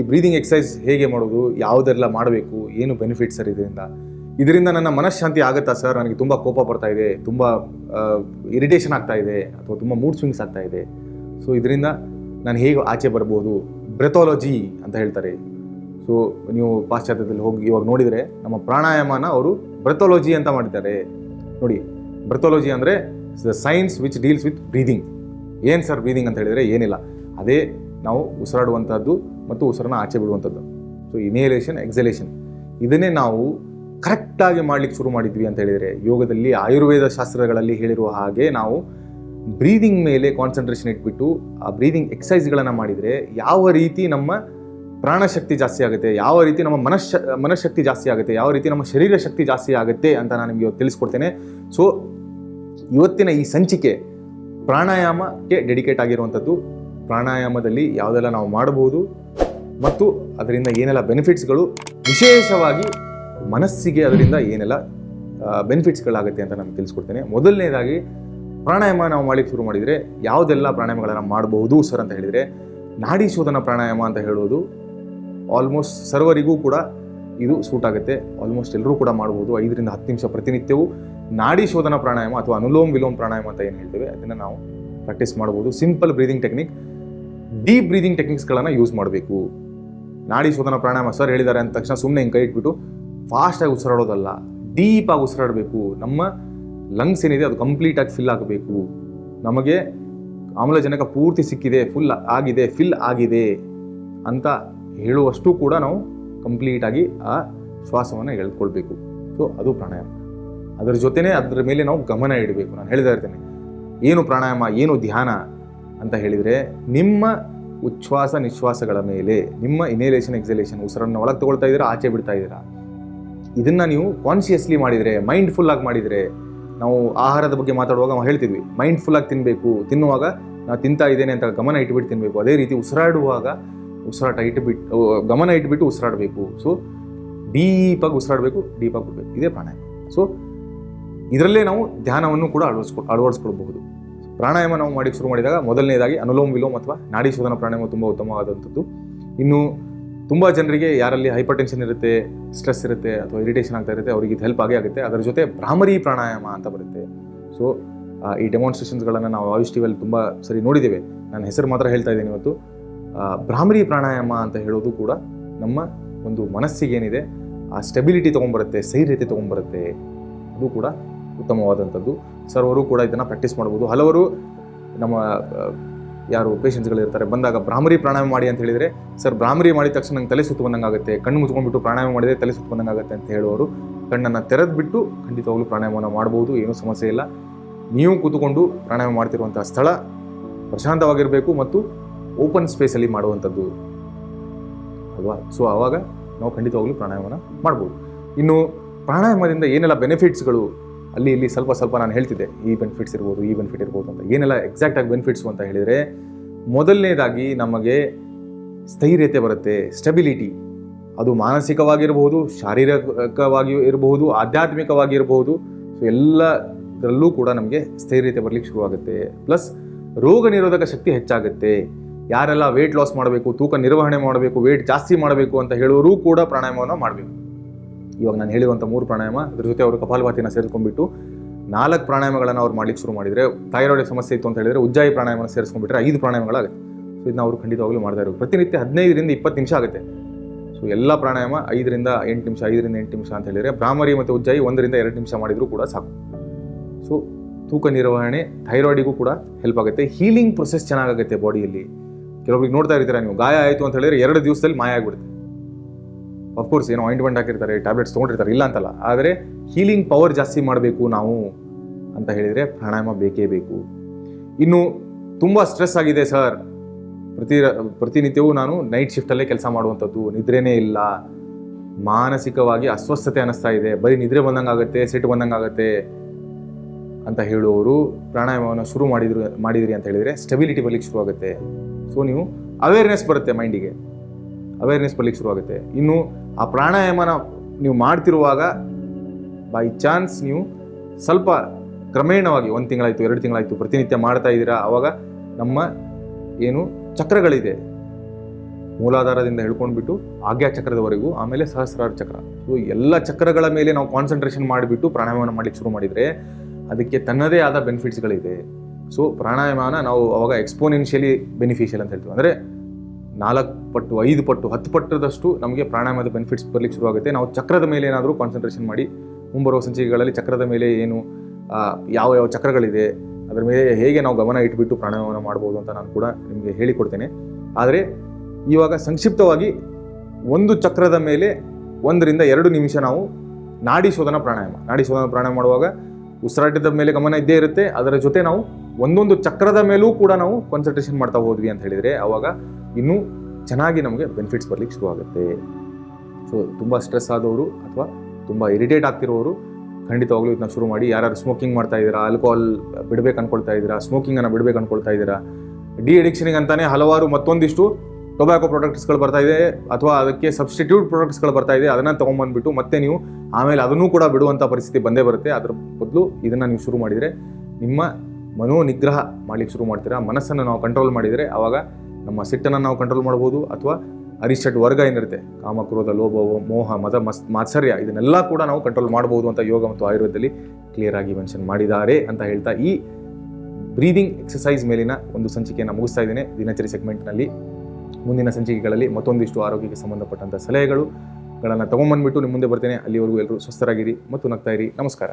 ಈ breathing exercise ಹೇಗೆ ಮಾಡೋದು, ಯಾವುದೆಲ್ಲ ಮಾಡಬೇಕು, ಏನು ಬೆನಿಫಿಟ್ ಸರ್ ಇದರಿಂದ? ಇದರಿಂದ ನನ್ನ ಮನಃಶಾಂತಿ ಆಗುತ್ತಾ ಸರ್? ನನಗೆ ತುಂಬ ಕೋಪ ಬರ್ತಾ ಇದೆ, ತುಂಬ ಇರಿಟೇಷನ್ ಆಗ್ತಾ ಇದೆ, ಅಥವಾ ತುಂಬ ಮೂಡ್ ಸ್ವಿಂಗ್ಸ್ ಆಗ್ತಾ ಇದೆ. ಸೊ ಇದರಿಂದ ನಾನು ಹೇಗೆ ಆಚೆ ಬರ್ಬೋದು? ಬ್ರೆಥಾಲಜಿ ಅಂತ ಹೇಳ್ತಾರೆ. ಸೊ ನೀವು ಪಾಶ್ಚಾತ್ಯದಲ್ಲಿ ಹೋಗಿ ಇವಾಗ ನೋಡಿದರೆ ನಮ್ಮ ಪ್ರಾಣಾಯಾಮನ ಅವರು ಬ್ರೆಥಾಲಜಿ ಅಂತ ಮಾಡಿದ್ದಾರೆ. ನೋಡಿ ಬ್ರೆಥಾಲಜಿ ಅಂದರೆ the science which deals with breathing ಏನು ಸರ್ ಬ್ರೀದಿಂಗ್ ಅಂತ ಹೇಳಿದರೆ ಏನಿಲ್ಲ. ಅದೇ ನಾವು ಉಸಿರಾಡುವಂಥದ್ದು ಮತ್ತು ಉಸಿರನ್ನ ಆಚೆ ಬಿಡುವಂಥದ್ದು. ಸೊ ಇನೇಲೇಷನ್ ಎಕ್ಸಲೇಷನ್ ಇದನ್ನೇ ನಾವು ಕರೆಕ್ಟಾಗಿ ಮಾಡ್ಲಿಕ್ಕೆ ಶುರು ಮಾಡಿದ್ವಿ ಅಂತ ಹೇಳಿದರೆ, ಯೋಗದಲ್ಲಿ ಆಯುರ್ವೇದ ಶಾಸ್ತ್ರಗಳಲ್ಲಿ ಹೇಳಿರುವ ಹಾಗೆ ನಾವು ಬ್ರೀದಿಂಗ್ ಮೇಲೆ ಕಾನ್ಸಂಟ್ರೇಷನ್ ಇಟ್ಬಿಟ್ಟು, ಆ ಬ್ರೀದಿಂಗ್ ಎಕ್ಸಸೈಸ್ಗಳನ್ನು ಮಾಡಿದರೆ ಯಾವ ರೀತಿ ನಮ್ಮ ಪ್ರಾಣಶಕ್ತಿ ಜಾಸ್ತಿ ಆಗುತ್ತೆ, ಯಾವ ರೀತಿ ನಮ್ಮ ಮನಶ್, ಮನಃಶಕ್ತಿ ಜಾಸ್ತಿ ಆಗುತ್ತೆ, ಯಾವ ರೀತಿ ನಮ್ಮ ಶರೀರ ಶಕ್ತಿ ಜಾಸ್ತಿ ಆಗುತ್ತೆ ಅಂತ ನಾನು ನಿಮಗೆ ಇವತ್ತು ತಿಳಿಸ್ಕೊಡ್ತೇನೆ. ಸೊ ಇವತ್ತಿನ ಈ ಸಂಚಿಕೆ ಪ್ರಾಣಾಯಾಮಕ್ಕೆ ಡೆಡಿಕೇಟ್ ಆಗಿರುವಂಥದ್ದು. ಪ್ರಾಣಾಯಾಮದಲ್ಲಿ ಯಾವುದೆಲ್ಲ ನಾವು ಮಾಡಬಹುದು ಮತ್ತು ಅದರಿಂದ ಏನೆಲ್ಲ ಬೆನಿಫಿಟ್ಸ್ಗಳು ವಿಶೇಷವಾಗಿ ಮನಸ್ಸಿಗೆ ಅದರಿಂದ ಏನೆಲ್ಲ ಬೆನಿಫಿಟ್ಸ್ಗಳಾಗುತ್ತೆ ಅಂತ ನಾನು ತಿಳಿಸ್ಕೊಡ್ತೇನೆ. ಮೊದಲನೇದಾಗಿ ಪ್ರಾಣಾಯಾಮ ನಾವು ಮಾಡ್ಲಿಕ್ಕೆ ಶುರು ಮಾಡಿದರೆ ಯಾವುದೆಲ್ಲ ಪ್ರಾಣಾಯಾಮಗಳನ್ನು ಮಾಡಬಹುದು ಸರ್ ಅಂತ ಹೇಳಿದರೆ ನಾಡಿ ಶೋಧನ ಪ್ರಾಣಾಯಾಮ ಅಂತ ಹೇಳೋದು ಆಲ್ಮೋಸ್ಟ್ ಸರ್ವರಿಗೂ ಕೂಡ ಇದು ಸೂಟ್ ಆಗುತ್ತೆ. ಆಲ್ಮೋಸ್ಟ್ ಎಲ್ಲರೂ ಕೂಡ ಮಾಡ್ಬೋದು. ಐದರಿಂದ ಹತ್ತು ನಿಮಿಷ ಪ್ರತಿನಿತ್ಯವೂ ನಾಡಿ ಶೋಧನ ಪ್ರಾಣಾಯಾಮ ಅಥವಾ ಅನುಲೋಮ್ ವಿಲೋಮ್ ಪ್ರಾಣಾಯಾಮ ಅಂತ ಏನು ಹೇಳ್ತೇವೆ, ಅದನ್ನು ನಾವು ಪ್ರಾಕ್ಟೀಸ್ ಮಾಡ್ಬೋದು simple breathing technique deep breathing ಟೆಕ್ನಿಕ್ಸ್ಗಳನ್ನು use ಮಾಡಬೇಕು. ನಾಡಿ ಶೋಧನ ಪ್ರಾಣಾಯಾಮ ಸರ್ ಹೇಳಿದ್ದಾರೆ ಅಂದ ತಕ್ಷಣ ಸುಮ್ಮನೆ ಹಿಂಗೆ ಕೈ ಇಟ್ಬಿಟ್ಟು ಫಾಸ್ಟಾಗಿ ಉಸಿರಾಡೋದಲ್ಲ ಡೀಪಾಗಿ ಉಸಿರಾಡಬೇಕು. ನಮ್ಮ ಲಂಗ್ಸ್ ಏನಿದೆ ಅದು ಕಂಪ್ಲೀಟಾಗಿ ಫಿಲ್ ಆಗಬೇಕು. ನಮಗೆ ಆಮ್ಲಜನಕ ಪೂರ್ತಿ ಸಿಕ್ಕಿದೆ ಫುಲ್ ಆಗಿದೆ ಫಿಲ್ ಆಗಿದೆ ಅಂತ ಹೇಳುವಷ್ಟು ಕೂಡ ನಾವು ಕಂಪ್ಲೀಟಾಗಿ ಆ ಶ್ವಾಸವನ್ನು ಎಳ್ಕೊಳ್ಬೇಕು. ಸೊ ಅದು ಪ್ರಾಣಾಯಾಮ. ಅದರ ಜೊತೆನೇ ಅದರ ಮೇಲೆ ನಾವು ಗಮನ ಇಡಬೇಕು. ನಾನು ಹೇಳ್ತಾ ಇರ್ತೇನೆ. ಏನು ಪ್ರಾಣಾಯಾಮ, ಏನು ಧ್ಯಾನ ಅಂತ ಹೇಳಿದರೆ, ನಿಮ್ಮ ಉಚ್ಛ್ವಾಸ ನಿಶ್ವಾಸಗಳ ಮೇಲೆ, ನಿಮ್ಮ ಇನೇಲೇಷನ್ ಎಕ್ಸಲೇಷನ್ ಉಸಿರನ್ನು ಒಳಗೆ ತಗೊಳ್ತಾ ಇದ್ದೀರಾ, ಆಚೆ ಬಿಡ್ತಾ ಇದ್ದೀರಾ? ಇದನ್ನು ನೀವು ಕಾನ್ಷಿಯಸ್ಲಿ ಮಾಡಿದರೆ ಮೈಂಡ್ಫುಲ್ ಆಗಿ ಮಾಡಿದರೆ, ನಾವು ಆಹಾರದ ಬಗ್ಗೆ ಮಾತಾಡುವಾಗ ನಾವು ಹೇಳ್ತಿದ್ವಿ ಮೈಂಡ್ಫುಲ್ಲಾಗಿ ತಿನ್ನಬೇಕು ತಿನ್ನುವಾಗ ನಾವು ತಿಂತಾ ಇದ್ದೇನೆ ಅಂತ ಗಮನ ಇಟ್ಬಿಟ್ಟು ತಿನ್ನಬೇಕು ಅದೇ ರೀತಿ ಉಸಿರಾಡುವಾಗ ಉಸಿರಾಟ ಇಟ್ಬಿಟ್ಟು ಗಮನ ಇಟ್ಬಿಟ್ಟು ಉಸಿರಾಡಬೇಕು. ಸೊ ಡೀಪಾಗಿ ಉಸಿರಾಡಬೇಕು ಡೀಪಾಗಿ ಕೊಡಬೇಕು. ಇದೇ ಪ್ರಾಣಾಯಾಮ. ಸೊ ಇದರಲ್ಲೇ ನಾವು ಧ್ಯಾನವನ್ನು ಕೂಡ ಅಳವಡಿಸ್ಕೊ, ಅಳವಡಿಸ್ಕೊಳ್ಬಹುದು. ಪ್ರಾಣಾಯಾಮ ನಾವು ಮಾಡಿ ಶುರು ಮಾಡಿದಾಗ ಮೊದಲನೇದಾಗಿ ಅನುಲೋಮ್ ವಿಲೋಮ್ ಅಥವಾ ನಾಡಿ ಶೋಧನ ಪ್ರಾಣಾಯಾಮ ತುಂಬ ಉತ್ತಮವಾದಂಥದ್ದು. ಇನ್ನು ತುಂಬ ಜನರಿಗೆ ಯಾರಲ್ಲಿ ಹೈಪರ್ ಟೆನ್ಷನ್ ಇರುತ್ತೆ, ಸ್ಟ್ರೆಸ್ ಇರುತ್ತೆ ಅಥವಾ ಇರಿಟೇಷನ್ ಆಗ್ತಾ ಇರುತ್ತೆ, ಅವರಿಗೆ ಇದು ಹೆಲ್ಪ್ ಆಗೇ ಆಗುತ್ತೆ. ಅದರ ಜೊತೆ ಭ್ರಾಮರಿ ಪ್ರಾಣಾಯಾಮ ಅಂತ ಬರುತ್ತೆ. ಸೊ ಈ ಡೆಮಾನ್ಸ್ಟ್ರೇಷನ್ಸ್ಗಳನ್ನು ನಾವು ಆಯುಷ್ ಟಿವಿಯಲ್ಲಿ ತುಂಬ ಸರಿ ನೋಡಿದ್ದೇವೆ. ನಾನು ಹೆಸರು ಮಾತ್ರ ಹೇಳ್ತಾ ಇದ್ದೀನಿ ಇವತ್ತು. ಭ್ರಾಮರಿ ಪ್ರಾಣಾಯಾಮ ಅಂತ ಹೇಳೋದು ಕೂಡ ನಮ್ಮ ಒಂದು ಮನಸ್ಸಿಗೆ ಏನಿದೆ ಆ ಸ್ಟೆಬಿಲಿಟಿ ತೊಗೊಂಬರುತ್ತೆ ಸೈರ್ಯತೆ ತೊಗೊಂಬರುತ್ತೆ. ಅದು ಕೂಡ ಉತ್ತಮವಾದಂಥದ್ದು. ಸರ್ ಅವರು ಕೂಡ ಇದನ್ನು ಪ್ರಾಕ್ಟೀಸ್ ಮಾಡ್ಬೋದು. ಹಲವರು ನಮ್ಮ ಯಾರು ಪೇಷಂಟ್ಸ್ಗಳಿರ್ತಾರೆ ಬಂದಾಗ ಭ್ರಾಮರಿ ಪ್ರಾಣಾಯಾಮ ಮಾಡಿ ಅಂತ ಹೇಳಿದರೆ, ಸರ್, ಭ್ರಾಮರಿ ಮಾಡಿದ ತಕ್ಷಣ ನಂಗೆ ತಲೆ ಸುತ್ತು ಬಂದಂಗಾಗುತ್ತೆ, ಕಣ್ಣು ಮುಚ್ಕೊಂಡ್ಬಿಟ್ಟು ಪ್ರಾಣಾಯಾಮ ಮಾಡಿದರೆ ತಲೆ ಸುತ್ತು ಬಂದಂಗಾಗುತ್ತೆ ಅಂತ ಹೇಳುವವರು, ಕಣ್ಣನ್ನು ತೆರೆದ್ಬಿಟ್ಟು ಖಂಡಿತವಾಗ್ಲೂ ಪ್ರಾಣಾಯಾಮವನ್ನು ಮಾಡ್ಬೋದು, ಏನೂ ಸಮಸ್ಯೆ ಇಲ್ಲ. ನೀವು ಕೂತ್ಕೊಂಡು ಪ್ರಾಣಾಯಾಮ ಮಾಡ್ತಿರುವಂಥ ಸ್ಥಳ ಪ್ರಶಾಂತವಾಗಿರಬೇಕು ಮತ್ತು ಓಪನ್ ಸ್ಪೇಸಲ್ಲಿ ಮಾಡುವಂಥದ್ದು. ಅಲ್ವಾ? ಸೊ ಆವಾಗ ನಾವು ಖಂಡಿತವಾಗ್ಲೂ ಪ್ರಾಣಾಯಾಮನ ಮಾಡ್ಬೋದು. ಇನ್ನು ಪ್ರಾಣಾಯಾಮದಿಂದ ಏನೆಲ್ಲ ಬೆನಿಫಿಟ್ಸ್ಗಳು ಅಲ್ಲಿ ಇಲ್ಲಿ ಸ್ವಲ್ಪ ಸ್ವಲ್ಪ ನಾನು ಹೇಳ್ತಿದ್ದೆ, ಈ ಬೆನಿಫಿಟ್ಸ್ ಇರ್ಬೋದು, ಈ ಬೆನಿಫಿಟ್ ಇರ್ಬೋದು ಅಂತ. ಏನೆಲ್ಲ ಎಕ್ಸಾಕ್ಟಾಗಿ ಬೆನಿಫಿಟ್ಸು ಅಂತ ಹೇಳಿದರೆ, ಮೊದಲನೇದಾಗಿ ನಮಗೆ ಸ್ಥೈರ್ಯತೆ ಬರುತ್ತೆ ಸ್ಟೆಬಿಲಿಟಿ ಅದು ಮಾನಸಿಕವಾಗಿರಬಹುದು ಶಾರೀರಿಕವಾಗಿ ಇರಬಹುದು ಆಧ್ಯಾತ್ಮಿಕವಾಗಿರಬಹುದು ಸೊ ಎಲ್ಲದರಲ್ಲೂ ಕೂಡ ನಮಗೆ ಸ್ಥೈರ್ಯತೆ ಬರಲಿಕ್ಕೆ ಶುರುವಾಗುತ್ತೆ. ಪ್ಲಸ್ ರೋಗ ನಿರೋಧಕ ಶಕ್ತಿ ಹೆಚ್ಚಾಗುತ್ತೆ. ಯಾರೆಲ್ಲ ವೆಯ್ಟ್ ಲಾಸ್ ಮಾಡಬೇಕು, ತೂಕ ನಿರ್ವಹಣೆ ಮಾಡಬೇಕು ವೆಯ್ಟ್ ಜಾಸ್ತಿ ಮಾಡಬೇಕು ಅಂತ ಹೇಳೋರು ಕೂಡ ಪ್ರಾಣಾಯಾಮವನ್ನು ಮಾಡಬೇಕು. ಇವಾಗ ನಾನು ಹೇಳಿರುವಂಥ ಮೂರು ಪ್ರಾಣಾಯಾಮ ಅದ್ರ ಜೊತೆ ಅವರು ಕಪಾಲಭಾತಿನ ಸೇರಿಸ್ಕೊಂಡ್ಬಿಟ್ಟು ನಾಲ್ಕು ಪ್ರಾಣಾಯಾಮಗಳನ್ನು ಅವ್ರು ಮಾಡ್ಲಿಕ್ಕೆ ಶುರು ಮಾಡಿದರೆ ಥೈರಾಯ್ಡ್ ಸಮಸ್ಯೆ ಇತ್ತು ಅಂತ ಹೇಳಿದರೆ ಉಜ್ಜಾಯಿ ಪ್ರಾಣಾಯಾಮ ಸೇರಿಸ್ಕೊಂಡ್ಬಿಟ್ರೆ ಐದು ಪ್ರಾಣಾಯಾಮಗಳಾಗುತ್ತೆ ಸೊ ಇದನ್ನ ಅವರು ಖಂಡಿತವಾಗ್ಲೂ ಮಾಡ್ತಾ ಇರೋದು ಪ್ರತಿನಿತ್ಯ ಹದಿನೈದರಿಂದ ಇಪ್ಪತ್ತು ನಿಮಿಷ ಆಗುತ್ತೆ. ಸೊ ಎಲ್ಲ ಪ್ರಾಣಾಯಾಮ ಐದರಿಂದ ಎಂಟು ನಿಮಿಷ, ಐದರಿಂದ ಎಂಟು ನಿಮಿಷ ಅಂತ ಹೇಳಿದರೆ ಭ್ರಾಮರಿ ಮತ್ತು ಉಜ್ಜಾಯಿ ಒಂದರಿಂದ ಎರಡು ನಿಮಿಷ ಮಾಡಿದರೂ ಕೂಡ ಸಾಕು. ಸೊ ತೂಕ ನಿರ್ವಹಣೆ ಥೈರಾಯ್ಡಿಗೂ ಕೂಡ ಹೆಲ್ಪ್ ಆಗುತ್ತೆ. ಹೀಲಿಂಗ್ ಪ್ರೊಸೆಸ್ ಚೆನ್ನಾಗಾಗುತ್ತೆ ಬಾಡಿಯಲ್ಲಿ ಕೆಲವೊಬ್ಬರಿಗೆ ನೋಡ್ತಾ ಇರ್ತೀರಾ ನೀವು, ಗಾಯ ಆಯಿತು ಅಂತ ಹೇಳಿದ್ರೆ ಎರಡು ದಿವಸದಲ್ಲಿ ಮಾಯ ಆಗಿಬಿಡುತ್ತೆ. ಅಫ್ಕೋರ್ಸ್ ಏನೋ ಆಯಿಂಟ್ಮೆಂಟ್ ಹಾಕಿರ್ತಾರೆ ಟ್ಯಾಬ್ಲೆಟ್ಸ್ ತೊಗೊಂಡಿರ್ತಾರೆ, ಇಲ್ಲ ಅಂತಲ್ಲ. ಆದರೆ ಹೀಲಿಂಗ್ ಪವರ್ ಜಾಸ್ತಿ ಮಾಡಬೇಕು ನಾವು ಅಂತ ಹೇಳಿದರೆ ಪ್ರಾಣಾಯಾಮ ಬೇಕೇ ಬೇಕು. ಇನ್ನು ತುಂಬ ಸ್ಟ್ರೆಸ್ ಆಗಿದೆ ಸರ್ ಪ್ರತಿ ಪ್ರತಿನಿತ್ಯವೂ ನಾನು ನೈಟ್ ಶಿಫ್ಟಲ್ಲೇ ಕೆಲಸ ಮಾಡುವಂಥದ್ದು, ನಿದ್ರೆನೇ ಇಲ್ಲ. ಮಾನಸಿಕವಾಗಿ ಅಸ್ವಸ್ಥತೆ ಅನ್ನಿಸ್ತಾ ಇದೆ. ಬರೀ ನಿದ್ರೆ ಬಂದಂಗೆ ಆಗುತ್ತೆ ಸಿಟ್ಟು ಬಂದಂಗೆ ಅಂತ ಹೇಳುವವರು ಪ್ರಾಣಾಯಾಮವನ್ನು ಶುರು ಮಾಡಿದ್ರು, ಮಾಡಿದಿರಿ ಅಂತ ಹೇಳಿದರೆ ಸ್ಟೆಬಿಲಿಟಿ ಬರ್ಲಿಕ್ಕೆ ಶುರು ಆಗುತ್ತೆ ಸೊ ನೀವು ಅವೇರ್ನೆಸ್ ಬರುತ್ತೆ ಮೈಂಡಿಗೆ ಅವೇರ್ನೆಸ್ ಬರ್ಲಿಕ್ಕೆ ಶುರುವಾಗುತ್ತೆ. ಇನ್ನು ಆ ಪ್ರಾಣಾಯಾಮನ ನೀವು ಮಾಡ್ತಿರುವಾಗ ಬೈ ಚಾನ್ಸ್ ನೀವು ಸ್ವಲ್ಪ ಕ್ರಮೇಣವಾಗಿ ಒಂದು ತಿಂಗಳಾಯಿತು, ಎರಡು ತಿಂಗಳಾಯಿತು ಪ್ರತಿನಿತ್ಯ ಮಾಡ್ತಾ ಇದ್ದೀರಾ ಆವಾಗ ನಮ್ಮ ಏನು ಚಕ್ರಗಳಿದೆ. ಮೂಲಾಧಾರದಿಂದ ಹೇಳ್ಕೊಂಡ್ಬಿಟ್ಟು ಆಜ್ಞಾ ಚಕ್ರದವರೆಗೂ, ಆಮೇಲೆ ಸಹಸ್ರಾರು ಚಕ್ರ. ಸೊ ಎಲ್ಲ ಚಕ್ರಗಳ ಮೇಲೆ ನಾವು ಕಾನ್ಸಂಟ್ರೇಷನ್ ಮಾಡಿಬಿಟ್ಟು ಪ್ರಾಣಾಯಾಮನ ಮಾಡಲಿಕ್ಕೆ ಶುರು ಮಾಡಿದರೆ ಅದಕ್ಕೆ ತನ್ನದೇ ಆದ ಬೆನಿಫಿಟ್ಸ್ಗಳಿದೆ ಸೊ ಪ್ರಾಣಾಯಾಮನ ನಾವು ಅವಾಗ ಎಕ್ಸ್ಪೋನೆನ್ಷಿಯಲಿ ಬೆನಿಫಿಷಿಯಲ್ ಅಂತ ಹೇಳ್ತೀವಿ. ಅಂದರೆ ನಾಲ್ಕು ಪಟ್ಟು, ಐದು ಪಟ್ಟು, ಹತ್ತು ಪಟ್ಟದಷ್ಟು ನಮಗೆ ಪ್ರಾಣಾಯಾಮದ ಬೆನಿಫಿಟ್ಸ್ ಬರ್ಲಿಕ್ಕೆ ಶುರುವಾಗುತ್ತೆ. ನಾವು ಚಕ್ರದ ಮೇಲೆ ಏನಾದರೂ ಕಾನ್ಸಂಟ್ರೇಷನ್ ಮಾಡಿ, ಮುಂಬರುವ ಸಂಚಿಕೆಗಳಲ್ಲಿ ಚಕ್ರದ ಮೇಲೆ ಏನು ಯಾವ ಯಾವ ಚಕ್ರಗಳಿದೆ, ಅದರ ಮೇಲೆ ಹೇಗೆ ನಾವು ಗಮನ ಇಟ್ಬಿಟ್ಟು ಪ್ರಾಣಾಯಾಮವನ್ನು ಮಾಡ್ಬೋದು ಅಂತ ನಾನು ಕೂಡ ನಿಮಗೆ ಹೇಳಿಕೊಡ್ತೇನೆ. ಆದರೆ ಇವಾಗ ಸಂಕ್ಷಿಪ್ತವಾಗಿ ಒಂದು ಚಕ್ರದ ಮೇಲೆ ಒಂದರಿಂದ ಎರಡು ನಿಮಿಷ ನಾವು ನಾಡಿ ಶೋಧನ ಪ್ರಾಣಾಯಾಮ. ನಾಡಿ ಶೋಧನ ಪ್ರಾಣಾಯಾಮ ಮಾಡುವಾಗ ಉಸಿರಾಟದ ಮೇಲೆ ಗಮನ ಇದ್ದೇ ಇರುತ್ತೆ. ಅದರ ಜೊತೆ ನಾವು ಒಂದೊಂದು ಚಕ್ರದ ಮೇಲೂ ಕೂಡ ನಾವು ಕಾನ್ಸಂಟ್ರೇಷನ್ ಮಾಡ್ತಾ ಹೋದ್ವಿ ಅಂತ ಹೇಳಿದರೆ ಆವಾಗ ಇನ್ನೂ ಚೆನ್ನಾಗಿ ನಮಗೆ ಬೆನಿಫಿಟ್ಸ್ ಬರ್ಲಿಕ್ಕೆ ಶುರುವಾಗುತ್ತೆ. ಸೊ ತುಂಬ ಸ್ಟ್ರೆಸ್ ಆದವರು ಅಥವಾ ತುಂಬ ಇರಿಟೇಟ್ ಆಗ್ತಿರೋರು ಖಂಡಿತವಾಗ್ಲೂ ಇದನ್ನ ಶುರು ಮಾಡಿ. ಯಾರು ಸ್ಮೋಕಿಂಗ್ ಮಾಡ್ತಾ ಇದ್ದೀರಾ ಆಲ್ಕೋಹಾಲ್ ಬಿಡ್ಬೇಕು ಅನ್ಕೊಳ್ತಾ ಇದ್ದೀರಾ ಸ್ಮೋಕಿಂಗನ್ನು ಬಿಡ್ಬೇಕು ಅನ್ಕೊಳ್ತಾ ಇದ್ದೀರಾ ಡಿ ಅಡಿಕ್ಷನಿಗೆ ಅಂತಾನೆ ಹಲವಾರು ಮತ್ತೊಂದಿಷ್ಟು ಟೊಬ್ಯಾಕೊ ಪ್ರಾಡಕ್ಟ್ಸ್ಗಳು ಬರ್ತಾ ಇದೆ ಅಥವಾ ಅದಕ್ಕೆ ಸಬ್ಸ್ಟಿಟ್ಯೂಟ್ ಪ್ರಾಡಕ್ಟ್ಸ್ಗಳು ಬರ್ತಾ ಇದೆ, ಅದನ್ನು ತೊಗೊಂಬಂದ್ಬಿಟ್ಟು ಮತ್ತೆ ನೀವು ಆಮೇಲೆ ಅದನ್ನೂ ಕೂಡ ಬಿಡುವಂಥ ಪರಿಸ್ಥಿತಿ ಬಂದೇ ಬರುತ್ತೆ. ಅದ್ರ ಬದಲು ಇದನ್ನು ನೀವು ಶುರು ಮಾಡಿದರೆ ನಿಮ್ಮ ಮನೋ ನಿಗ್ರಹ ಮಾಡ್ಲಿಕ್ಕೆ ಶುರು ಮಾಡ್ತೀರಾ? ಮನಸ್ಸನ್ನು ನಾವು ಕಂಟ್ರೋಲ್ ಮಾಡಿದರೆ ಆವಾಗ ನಮ್ಮ ಸಿಟ್ಟನ್ನು ನಾವು ಕಂಟ್ರೋಲ್ ಮಾಡ್ಬೋದು ಅಥವಾ ಅರಿಷಟ್ ವರ್ಗ ಏನಿರುತ್ತೆ? ಕಾಮಕ್ರೋಧ ಲೋಭ ಮೋಹ, ಮದ, ಮಸ್, ಮಾತ್ಸರ್ಯ ಇದನ್ನೆಲ್ಲ ಕೂಡ ನಾವು ಕಂಟ್ರೋಲ್ ಮಾಡ್ಬೋದು ಅಂತ ಯೋಗ ಮತ್ತು ಆಯುರ್ವೇದದಲ್ಲಿ ಕ್ಲಿಯರ್ ಆಗಿ ಮೆನ್ಷನ್ ಮಾಡಿದ್ದಾರೆ ಅಂತ ಹೇಳ್ತಾ ಈ ಬ್ರೀದಿಂಗ್ ಎಕ್ಸಸೈಸ್ ಮೇಲಿನ ಒಂದು ಸಂಚಿಕೆಯನ್ನು ಮುಗಿಸ್ತಾ ಇದ್ದೇನೆ. ದಿನಚರಿ ಸೆಗ್ಮೆಂಟ್ನಲ್ಲಿ ಮುಂದಿನ ಸಂಚಿಕೆಗಳಲ್ಲಿ ಮತ್ತೊಂದಿಷ್ಟು ಆರೋಗ್ಯಕ್ಕೆ ಸಂಬಂಧಪಟ್ಟಂಥ ಸಲಹೆಗಳುಗಳನ್ನು ತೊಗೊಂಬಂದ್ಬಿಟ್ಟು ನಿಮ್ಮ ಮುಂದೆ ಬರ್ತೇನೆ. ಅಲ್ಲಿವರೆಗೂ ಎಲ್ಲರೂ ಸ್ವಸ್ಥರಾಗಿರಿ ಮತ್ತು ನಗ್ತಾ ಇರಿ. ನಮಸ್ಕಾರ.